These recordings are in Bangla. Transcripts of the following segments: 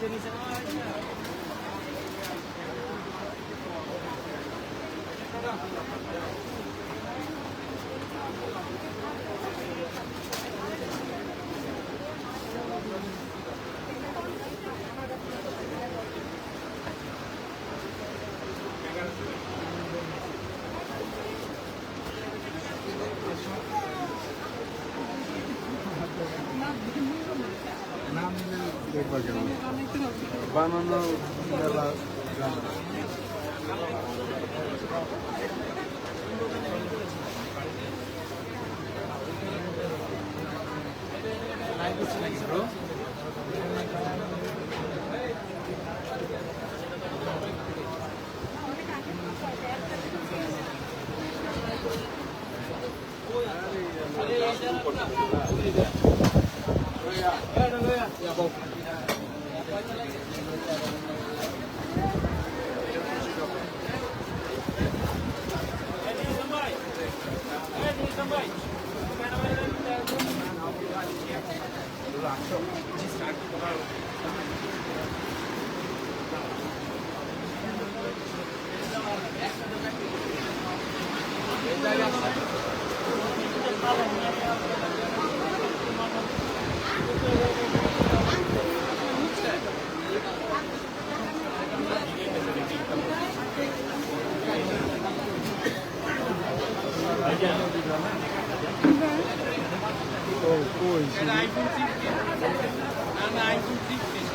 Thank you. দেখবা কেন বানানো মেলা জানা। ও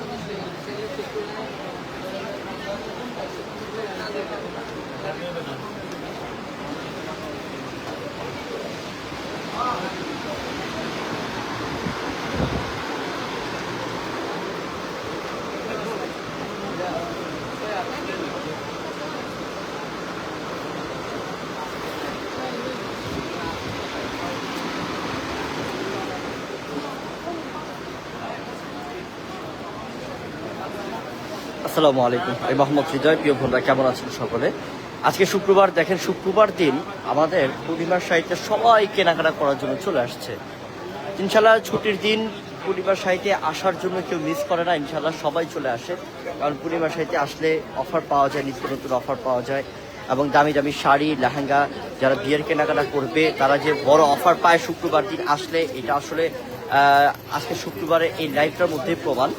হেলমেটটা পরে আসসালামু আলাইকুম। আমি মোহাম্মদ হৃদয়, প্রিয় ভোররা কেমন আছেন সকলে? আজকে শুক্রবার, দেখেন শুক্রবার দিন আমাদের পূর্ণিমার সাহিত্যে সবাই কেনাকাটা করার জন্য চলে আসছে। ইনশাল্লাহ ছুটির দিন পূর্ণিমার সাহিত্যে আসার জন্য কেউ মিস করে না ইনশাল্লাহ সবাই চলে আসে। কারণ পূর্ণিমার সাহিত্যে আসলে অফার পাওয়া যায়, নিত্য নতুন অফার পাওয়া যায়। এবং দামি দামি শাড়ি, লেহেঙ্গা যারা বিয়ের কেনাকাটা করবে, তারা যে বড় অফার পায় শুক্রবার দিন, আসলে এটা আসলে আজকে শুক্রবারে এই লাইভটার মধ্যে প্রমাণ।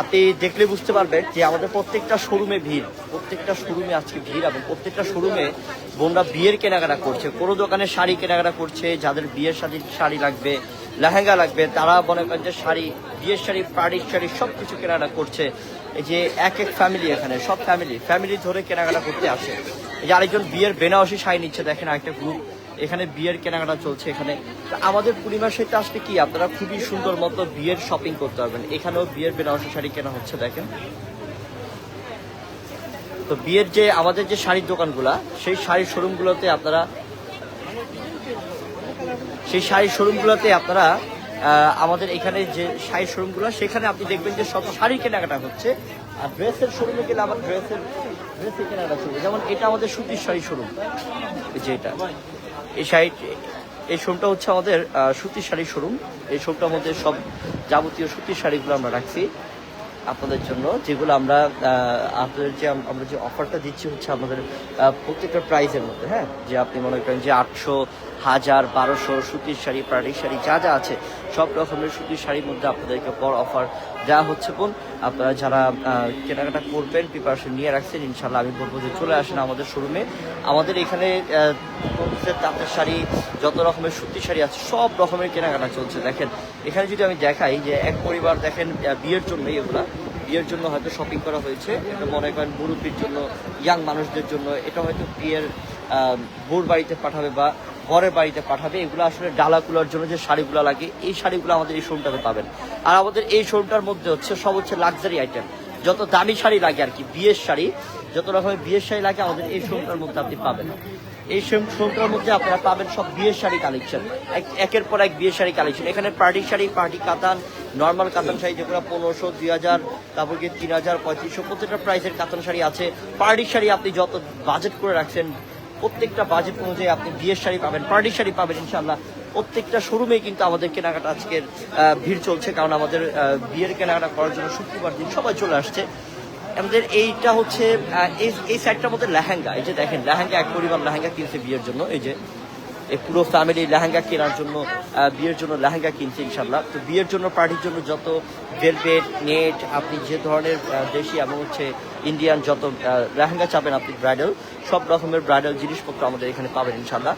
আপনি দেখলে বুঝতে পারবেন যে আমাদের প্রত্যেকটা শোরুমে ভিড়, প্রত্যেকটা শোরুমে আজকে ভিড় এবং প্রত্যেকটা শোরুমে বোনরা বিয়ের কেনাকাটা করছে। কোনো দোকানে শাড়ি কেনাকাটা করছে, যাদের বিয়ের শাড়ি শাড়ি লাগবে, লেহেঙ্গা লাগবে, তারা মনে করেন যে শাড়ি, বিয়ের শাড়ি, পাড়ির শাড়ি সব কিছু কেনাকাটা করছে। এই যে এক এক ফ্যামিলি এখানে, সব ফ্যামিলি ফ্যামিলি ধরে কেনাকাটা করতে আসে। এই যে আরেকজন বিয়ের বেনারসি শাড়ি নিচ্ছে, দেখেন আরেকটা গ্রুপ এখানে বিয়ের কেনাকাটা চলছে এখানে। আমাদের পূর্ণিমার সাথে আসলে কি? আপনারা খুবই সুন্দর মতো বিয়ের শপিং করতে পারবেন। এখানেও বিয়ের বেনারসি শাড়ি কেনা হচ্ছে, দেখেন। তো বিয়ের যে, আমাদের যে শাড়ির দোকানগুলা, সেই শাড়ির শোরুমগুলোতে আপনারা সেই শাড়ির শোরুমগুলোতে আপনারা আমাদের এখানে যে শাড়ির শোরুমগুলো সেখানে আপনি দেখবেন যে সব শাড়ি কেনাকাটা হচ্ছে। আর ড্রেসের শোরুমে গেলে আমার ড্রেসের ড্রেসের কেনাকাটা চলবে। যেমন এটা আমাদের সুতির শাড়ি শোরুম এই যে এটা। এই শাড়ি এই শোরুমটা হচ্ছে আমাদের সুতির শাড়ি শোরুম। এই শোরুমটার মধ্যে সব যাবতীয় সুতির শাড়িগুলো আমরা রাখছি আপনাদের জন্য, যেগুলো আমরা আপনাদের যে আমরা যে অফারটা দিচ্ছি হচ্ছে আমাদের প্রত্যেকটা প্রাইসের মধ্যে হ্যাঁ? যে আপনি মনে করেন যে আটশো হাজার বারোশো সুতির শাড়ি পাড়ি শাড়ি, যা যা আছে, সব রকমের সুতির শাড়ির মধ্যে আপনাদেরকে বড় অফার দেওয়া হচ্ছে বোন। আপনারা যারা কেনাকাটা করবেন প্রিপারেশন নিয়ে রাখছেন ইনশাল্লাহ আমি বলব যে চলে আসেন আমাদের শোরুমে আমাদের এখানে তাঁতের শাড়ি, যত রকমের সুতির শাড়ি আছে, সব রকমের কেনাকাটা চলছে। দেখেন, এখানে যদি আমি দেখাই যে এক পরিবার, দেখেন বিয়ের জন্য এগুলা। বিয়ের জন্য হয়তো শপিং করা হয়েছে, এটা মনে করেন মুরব্বীর জন্য ইয়াং মানুষদের জন্য, এটা হয়তো বিয়ের বোর বাড়িতে পাঠাবে বা ঘরের বাড়িতে পাঠাবে, এগুলো আসলে ডালা কুলার জন্য যে শাড়িগুলো লাগে, এই শাড়িগুলো আমাদের এই শোরুমটাতে পাবেন। আর আমাদের এই শোরুমটার মধ্যে হচ্ছে সব হচ্ছে লাক্সারি আইটেম যত দামি শাড়ি লাগে আর কি, বিয়ের শাড়ি, যত রকমের বিয়ের শাড়ি লাগে আমাদের এই শোরুমটার মধ্যে আপনি পাবেন। এই শোরুমটার মধ্যে আপনারা পাবেন সব বিয়ের শাড়ি কালেকশন একের পর এক বিয়ের শাড়ি কালেকশন এখানে party sari party katan normal katan sari যেগুলো পনেরোশো, দুই হাজার, তারপর গিয়ে তিন হাজার, পঁয়ত্রিশশো, প্রত্যেকটা প্রাইসের কাতান শাড়ি আছে। পার্টি শাড়ি আপনি যত বাজেট করে রাখছেন প্রত্যেকটা বাজেট অনুযায়ী আপনি বিয়ের শাড়ি পাবেন পার্টির শাড়ি পাবেন ইনশাল্লাহ প্রত্যেকটা শোরুমে কিন্তু আমাদের কেনাকাটা আজকের ভিড় চলছে, কারণ আমাদের বিয়ের কেনাকাটা করার জন্য শুক্রবার দিন সবাই চলে আসছে। আমাদের এইটা হচ্ছে এই সাইডটার মধ্যে লেহেঙ্গা, এই যে দেখেন, লেহেঙ্গা, এক পরিবার লেহেঙ্গা কিনছে বিয়ের জন্য, এই যে। পুরো ফ্যামিলি লেহেঙ্গা কেনার জন্য বিয়ের জন্য লেহেঙ্গা কিনছে ইনশাল্লাহ তো বিয়ের জন্য পার্টির জন্য যত ভেলভেট নেট আপনি যে ধরনের দেশি এবং হচ্ছে ইন্ডিয়ান যত লেহেঙ্গা চাবেন আপনি ব্রাইডাল সব রকমের ব্রাইডাল জিনিসপত্র আমাদের এখানে পাবেন ইনশাল্লাহ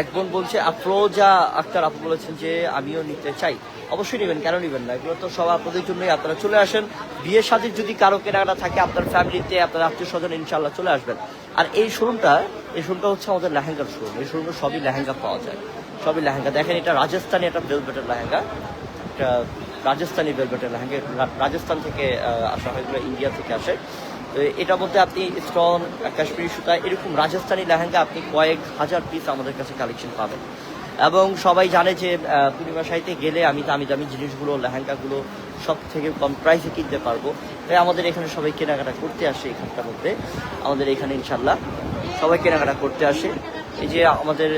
এক বোন বলছে, আফরোজা আক্তার আপু বলেছেন যে, আমিও নিতে চাই। অবশ্যই নেবেন, কেন নেবেন না? এগুলো তো সব আপনাদের জন্যই, আপনারা চলে আসেন। বিয়ে সাথে যদি কারও কেনাকাটা থাকে, আপনার ফ্যামিলিতে আপনার আত্মীয় স্বজন ইনশাল্লাহ চলে আসবেন। আর এই শোরুমটা এই শোরুমটা হচ্ছে আমাদের লেহেঙ্গার শোরুম। এই শোরুমে সবই লেহেঙ্গা পাওয়া যায়। সবই লেহেঙ্গা। দেখেন, এটা রাজস্থানি একটা বেলবেটের লেহেঙ্গা। এটা রাজস্থানি বেলবেটের লেহেঙ্গা। রাজস্থান থেকে আসা হয় ইন্ডিয়া থেকে আসে। তো এটার মধ্যে আপনি স্টোন, কাশ্মীরি সুতা, এরকম রাজস্থানি লেহেঙ্গা আপনি কয়েক হাজার পিস আমাদের কাছে কালেকশন পাবেন। এবং সবাই জানে যে পূর্ণিমা সাহিত্যে গেলে আমি দামি দামি জিনিসগুলো, লেহেঙ্গাগুলো সব থেকে কম প্রাইসে কিনতে পারব। তাই আমাদের এখানে সবাই কেনাকাটা করতে আসে এখানটার মধ্যে। আমাদের এখানে ইনশাল্লাহ সবাই কেনাকাটা করতে আসে। এই যে আমাদের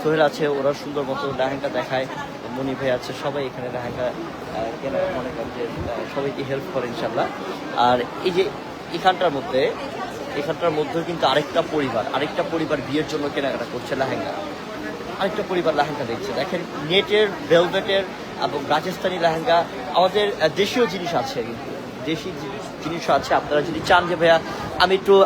সোহেল আছে, ওরা সুন্দর মতো লেহেঙ্গা দেখায়, মনি ভাই আছে, সবাই এখানে লেহেঙ্গা কেনা, মনে করেন যে সবাইকে হেল্প করে ইনশাল্লাহ আর এই যে এখানটার মধ্যে, এখানটার মধ্যেও কিন্তু আরেকটা পরিবার আরেকটা পরিবার বিয়ের জন্য কেনাকাটা করছে লেহেঙ্গা। আরেকটা পরিবার লেহেঙ্গা দেখছে। দেখেন, নেটের ভেলভেটের এবং রাজস্থানি লেহেঙ্গা, আমাদের দেশীয় জিনিস আছে। দেশি জি- জিনিসও আছে, আপনারা যদি চান যে ভাইয়া, আমি একটু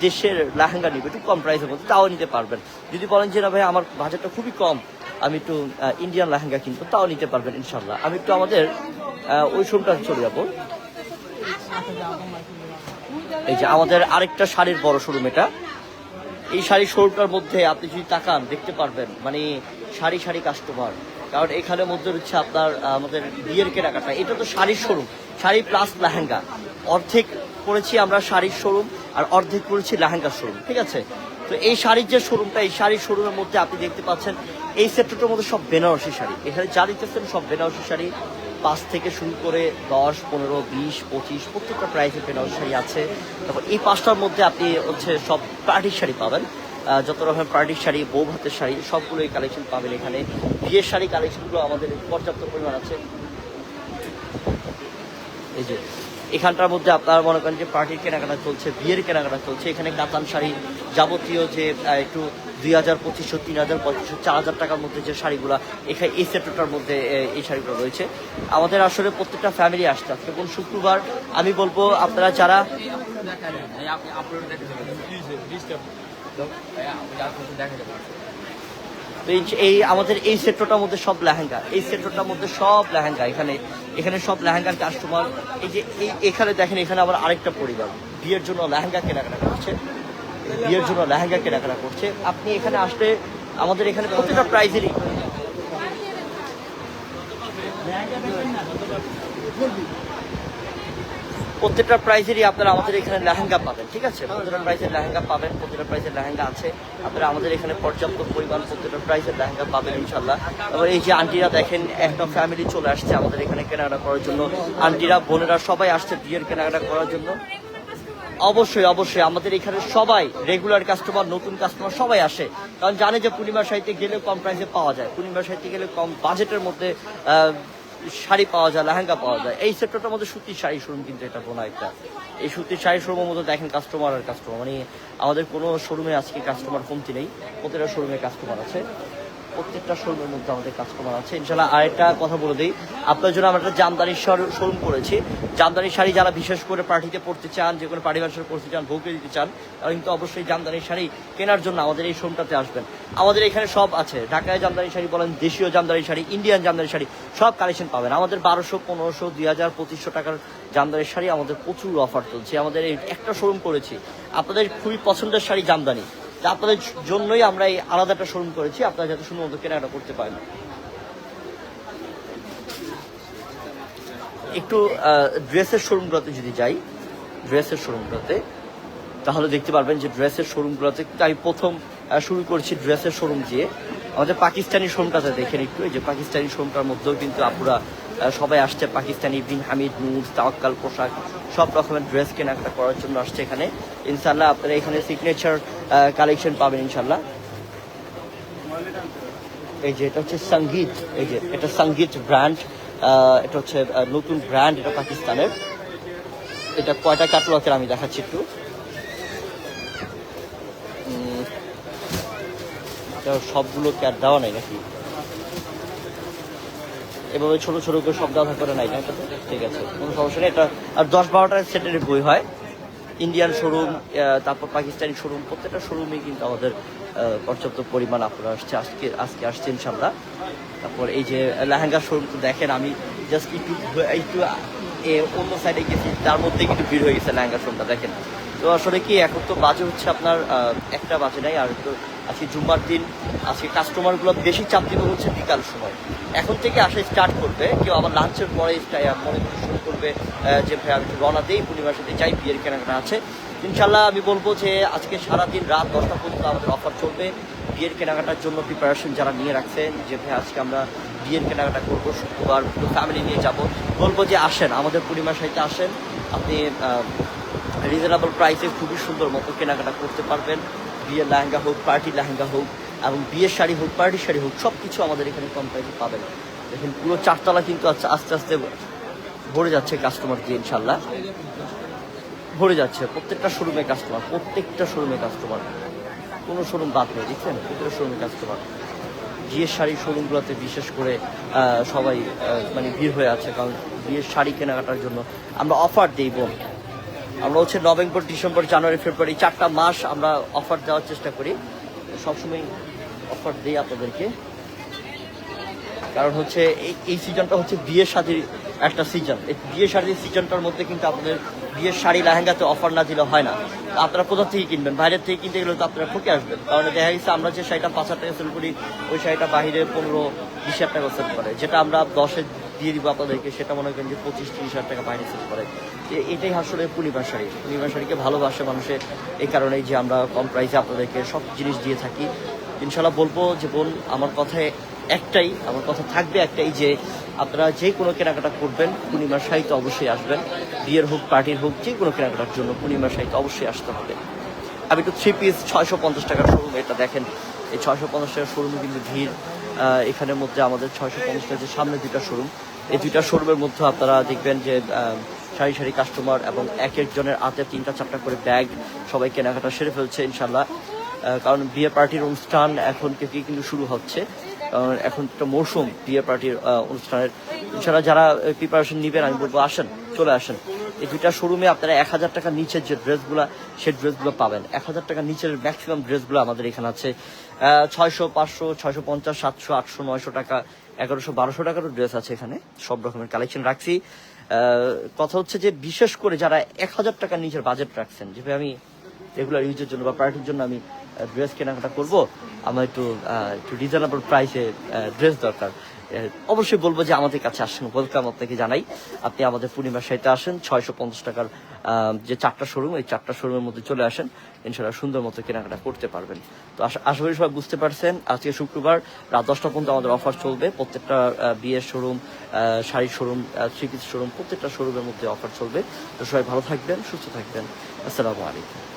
দেশের লেহেঙ্গা নিব, একটু কম প্রাইসের মধ্যে, তাও নিতে পারবেন। যদি বলেন যে না ভাই আমার বাজেটটা খুবই কম, আমি একটু ইন্ডিয়ান লেহেঙ্গা কিনবো, তাও নিতে পারবেন ইনশাল্লাহ আমি একটু আমাদের ওই শোরুমটা চলে যাব। এই যে আমাদের আরেকটা শাড়ির বড় শোরুম এটা। এই শাড়ি শোরুমটার মধ্যে আপনি যদি তাকান, দেখতে পারবেন মানে শাড়ি শাড়ি কাস্টমার কারণ এখানে মধ্যে হচ্ছে আপনার আমাদের বিয়ের কেনাকাটা। এটা তো শাড়ির শোরুম শাড়ি প্লাস লেহেঙ্গা। অর্ধেক করেছি আমরা শাড়ির শোরুম আর অর্ধেক করেছি লেহেঙ্গার শোরুম ঠিক আছে? তো এই শাড়ির যে শোরুমটা এই শাড়ির শোরুমের মধ্যে আপনি দেখতে পাচ্ছেন, এই সেক্টরটার মধ্যে সব বেনারসি শাড়ি। এখানে যা দিতেছেন সব বেনারসি শাড়ি। পাঁচ থেকে শুরু করে দশ, পনেরো, বিশ, পঁচিশ, প্রত্যেকটা প্রাইসের বেনারসি শাড়ি আছে। তারপর এই পাঁচটার মধ্যে আপনি হচ্ছে সব পার্টির শাড়ি পাবেন। যত রকমের পার্টির শাড়ি বউ ভাতের শাড়ি সবগুলোই কালেকশন পাবেন এখানে। বিয়ের শাড়ি কালেকশনগুলো আমাদের পর্যাপ্ত পরিমাণ আছে। এই যে এখানটার মধ্যে আপনার মনে করেন যে পার্টির কেনাকাটা চলছে বিয়ের কেনাকাটা চলছে। এখানে কাতান শাড়ি যাবতীয় যে একটু দুই হাজার পঁচিশশো তিন হাজার পঁয়ত্রিশশো চার হাজার টাকার মধ্যে যে শাড়িগুলো এখানে এই সেক্টরটার মধ্যে এই শাড়িগুলো রয়েছে। আমাদের আসলে প্রত্যেকটা ফ্যামিলি আসছে। আজকে কোন শুক্রবার আমি বলব আপনারা যারা এই- আমাদের এই সেক্টরটার মধ্যে সব লেহেঙ্গা, এই সেক্টরটার মধ্যে সব লেহেঙ্গা, এখানে এখানে সব লেহেঙ্গার কাস্টমার এই যে এই এখানে দেখেন, এখানে আবার আরেকটা পরিবার, বিয়ের জন্য লেহেঙ্গা কেনাকাটা করছে। বিয়ের জন্য লেহেঙ্গা কেনাকাটা করছে। আপনি এখানে আসলে আমাদের এখানে প্রত্যেকটা প্রাইজেরই প্রত্যেকটা প্রাইজেরই আপনারা আমাদের এখানে লেহেঙ্গা পাবেন, ঠিক আছে? প্রত্যেকটা প্রাইসের লেহেঙ্গা পাবেন, প্রত্যেকটা প্রাইসের লেহেঙ্গা আছে। আপনারা আমাদের এখানে পর্যাপ্ত পরিমাণ প্রত্যেকটা প্রাইসের লেহেঙ্গা পাবেন ইনশাল্লাহ এবার এই যে আন্টিরা দেখেন, একটা ফ্যামিলি চলে আসছে আমাদের এখানে কেনাকাটা করার জন্য। আন্টিরা, বোনেরা সবাই আসছে বিয়ের কেনাকাটা করার জন্য। অবশ্যই অবশ্যই, আমাদের এখানে সবাই রেগুলার কাস্টমার নতুন কাস্টমার সবাই আসে। কারণ জানে যে পূর্ণিমা সাহিত্যে গেলে কম প্রাইসে পাওয়া যায়। পূর্ণিমা সাহিত্যে গেলে কম বাজেটের মধ্যে শাড়ি পাওয়া যায়, লেহেঙ্গা পাওয়া যায়। এই সেক্টরটার মধ্যে সুতির শাড়ি শোরুম কিন্তু এটা বোনা একটা। এই সুতির শাড়ি শোরুমের মধ্যে দেখেন কাস্টমার আর কাস্টমার মানে আমাদের কোনো শোরুমে আজকে কাস্টমার কমতি নেই। প্রতিটা শোরুমে কাস্টমার আছে। প্রত্যেকটা শোরুমের মধ্যে আমাদের কাস্টমার আছে। ইনশাল্লাহ আরেকটা কথা বলে দিই। আপনার জন্য আমরা একটা জামদানির শোরুম করেছি। জামদানি শাড়ি যারা বিশেষ করে পার্টিতে পড়তে চান, যে কোনো পার্টি ব্যবসা করতে চান ভোগে দিতে চান, তারা কিন্তু অবশ্যই জামদানি শাড়ি কেনার জন্য আমাদের এই শোরুমটাতে আসবেন। আমাদের এখানে সব আছে। ঢাকায় জামদানি শাড়ি বলেন, দেশীয় জামদানি শাড়ি ইন্ডিয়ান জামদানি শাড়ি, সব কালেকশন পাবেন। আমাদের বারোশো, পনেরোশো, দুই হাজার, পঁচিশশো টাকার জামদানি শাড়ি আমাদের প্রচুর অফার চলছে। আমাদের এই একটা শোরুম করেছি। আপনাদের খুবই পছন্দের শাড়ি জামদানি। আপনাদের জন্যই আমরা এই আলাদা একটা শোরুম করেছি, আপনারা যাতে সুন্দর মতো কেনাকাটা করতে পারেন। একটু ড্রেসের শোরুমগুলোতে যদি যাই ড্রেসের শোরুমগুলোতে, তাহলে দেখতে পারবেন যে ড্রেসের শোরুমগুলোতে আমি প্রথম শুরু করছি ড্রেসের শোরুম দিয়ে। আমাদের পাকিস্তানি শোরুমটাতে দেখেন একটু, এই যে পাকিস্তানি শোরুমটার মধ্যেও কিন্তু আপুরা সবাই আসছে, পাকিস্তানি বিন হামিদ নূর তাওয়াক্কাল, পোশাক, সব রকমের ড্রেস কেনাকাটা করার জন্য আসছে এখানে। ইনশাল্লাহ আপনারা এখানে সিগনেচার কালেকশন পাবেন ইনশাল্লাহ এই যে এটা হচ্ছে সংগীত, এই যে এটা সংগীত ব্র্যান্ড এটা হচ্ছে নতুন ব্র্যান্ড এটা পাকিস্তানের। এটা কয়টা ক্যাটালগের আমি দেখাচ্ছি একটু। সবগুলো ক্যাট দেওয়া নাই নাকি? এভাবে ছোট ছোট করে সব দেওয়া করে নাই না? ঠিক আছে, কোনো সমস্যা নেই। এটা আর দশ বারোটা সেটের বই হয়। ইন্ডিয়ান শোরুম তারপর পাকিস্তানি শোরুম প্রত্যেকটা শোরুমে কিন্তু আমাদের পর্যাপ্ত পরিমাণ আপনারা আসছে, আজকে আজকে আসছে ইনশাল্লাহ তারপর এই যে লেহেঙ্গা শোরুম তো দেখেন, আমি জাস্ট একটু একটু অন্য সাইডে গেছি, তার মধ্যে কিন্তু ভিড় হয়ে গেছে লেহেঙ্গা শোরুমটা দেখেন। তো আসলে কি, এখন তো বাজে হচ্ছে আপনার একটা বাজে নাই, আর তো আজকে জুম্মার দিন, আজকে কাস্টমারগুলো বেশি চাপ দিবে হচ্ছে বিকাল সময়। এখন থেকে আসা স্টার্ট করবে, কেউ আবার লাঞ্চের পরে মনে আহ, যে ভাই আমি একটু রওনা দিই পূর্ণিমার সাথে যাই বিয়ের কেনাকাটা আছে। ইনশাল্লাহ আমি বলব যে আজকে সারাদিন রাত দশটা পর্যন্ত আমাদের অফার চলবে। বিয়ের কেনাকাটার জন্য প্রিপারেশন যারা নিয়ে রাখছেন যে ভাই আজকে আমরা বিয়ের কেনাকাটা করব শুক্রবার পুরো ফ্যামিলি নিয়ে যাব। বলব যে আসেন আমাদের পূর্ণিমার সাথে আসেন। আপনি রিজনেবল প্রাইসে খুবই সুন্দর মতো কেনাকাটা করতে পারবেন। বিয়ের লেহেঙ্গা হোক পার্টি লেহেঙ্গা হোক এবং বিয়ের শাড়ি হোক পার্টি শাড়ি হোক সব কিছু আমাদের এখানে কম প্রাইসে পাবেন। দেখেন পুরো চারতলা কিন্তু আস্তে আস্তে ভরে যাচ্ছে কাস্টমার দিয়ে ইনশাল্লাহ ভরে যাচ্ছে। প্রত্যেকটা শোরুমে কাস্টমার প্রত্যেকটা শোরুমে কাস্টমার কোনো শোরুম বাদ নেই, দেখছেন? প্রত্যেকটা শোরুমে কাস্টমার বিয়ের শাড়ি শোরুমগুলোতে বিশেষ করে সবাই মানে ভিড় হয়ে আছে। কারণ বিয়ের শাড়ি কেনাকাটার জন্য আমরা অফার দিই বোন আমরা হচ্ছে নভেম্বর, ডিসেম্বর, জানুয়ারি, ফেব্রুয়ারি চারটা মাস আমরা অফার দেওয়ার চেষ্টা করি। সবসময় অফার দিই আপনাদেরকে। কারণ হচ্ছে এই সিজনটা হচ্ছে বিয়ের শাড়ির একটা সিজন এই বিয়ে শাড়ির সিজনটার মধ্যে কিন্তু আপনাদের বিয়ের শাড়ি লেহেঙ্গাতে অফার না দিলে হয় না। আপনারা কোথা থেকে কিনবেন? বাইরের থেকে কিনতে গেলে তো আপনারা ঠকে আসবেন। কারণ দেখা গেছে আমরা যে শাড়িটা পাঁচ হাজার টাকা সেল করি, ওই শাড়িটা বাইরে পনেরো, বিশ হাজার টাকা সেল করে। যেটা আমরা দশে দিয়ে দিব আপনাদেরকে, সেটা মনে করেন যে পঁচিশ, তিরিশ হাজার টাকা বাইরে সেল করে। এটাই আসলে পূর্ণিমার শাড়ি। পূর্ণিমার শাড়িকে ভালোবাসে মানুষের এই কারণেই যে আমরা কম প্রাইসে আপনাদেরকে সব জিনিস দিয়ে থাকি। ইনশাল্লাহ বলব যে বোন, আমার কথায় একটাই আমার কথা থাকবে, একটাই যে আপনারা যে কোনো কেনাকাটা করবেন, পূর্ণিমার সাহিত্য অবশ্যই আসবেন। বিয়ের হোক, পার্টির হোক, যে কোনো কেনাকাটার জন্য পূর্ণিমার সাহিত্য অবশ্যই আসতে হবে। আমি একটু থ্রি পিস ছয়শো পঞ্চাশ টাকার শোরুম এটা দেখেন। এই ছয়শো পঞ্চাশ টাকার শোরুমে কিন্তু ভিড়। এখানের মধ্যে আমাদের ছয়শো পঞ্চাশ টাকার সামনে দুইটা শোরুম এই দুইটা শোরুমের মধ্যে আপনারা দেখবেন যে সারি সারি কাস্টমার এবং এক একজনের হাতে তিনটা চারটা করে ব্যাগ সবাই কেনাকাটা সেরে ফেলছে ইনশাল্লাহ কারণ বিয়ে পার্টির অনুষ্ঠান এখন থেকে কিন্তু শুরু হচ্ছে। কারণ এখন একটা মৌসুম বিয়ে পার্টির অনুষ্ঠানের। এছাড়া যারা প্রিপারেশন নেবেন, আমি বলব আসেন, চলে আসেন। এই দুইটা শোরুমে আপনারা এক হাজার টাকার নিচের যে ড্রেসগুলো সেই ড্রেসগুলো পাবেন। এক হাজার টাকার নিচের ম্যাক্সিমাম ড্রেসগুলো আমাদের এখানে আছে। ছয়শো, পাঁচশো, ছয়শো পঞ্চাশ, সাতশো, আটশো, নয়শো টাকা, এগারোশো, বারোশো টাকারও ড্রেস আছে এখানে। সব রকমের কালেকশন রাখছি। কথা হচ্ছে যে বিশেষ করে যারা এক হাজার টাকার নিচের বাজেট রাখছেন যেভাবে আমি রেগুলার ইউজের জন্য বা পার্টির জন্য আমি ড্রেস কেনাকাটা করব, আমার একটু একটু রিজনেবল প্রাইসে ড্রেস দরকার। অবশ্যই বলব যে আমাদের কাছে আসেন ওয়েলকাম আপনাকে জানাই। আপনি আমাদের পূর্ণিমার সাইতে আসেন, ছয়শো পঞ্চাশ টাকার যে চারটা শোরুম এই চারটা শোরুমের মধ্যে চলে আসেন। ইনশাল্লাহ সুন্দর মতো কেনাকাটা করতে পারবেন। তো আশা করি সবাই বুঝতে পারছেন, আজকে শুক্রবার রাত দশটা পর্যন্ত আমাদের অফার চলবে। প্রত্যেকটা বিয়ের শোরুম শাড়ির শোরুম থ্রি শোরুম প্রত্যেকটা শোরুমের মধ্যে অফার চলবে। তো সবাই ভালো থাকবেন, সুস্থ থাকবেন। আসসালামু আলাইকুম।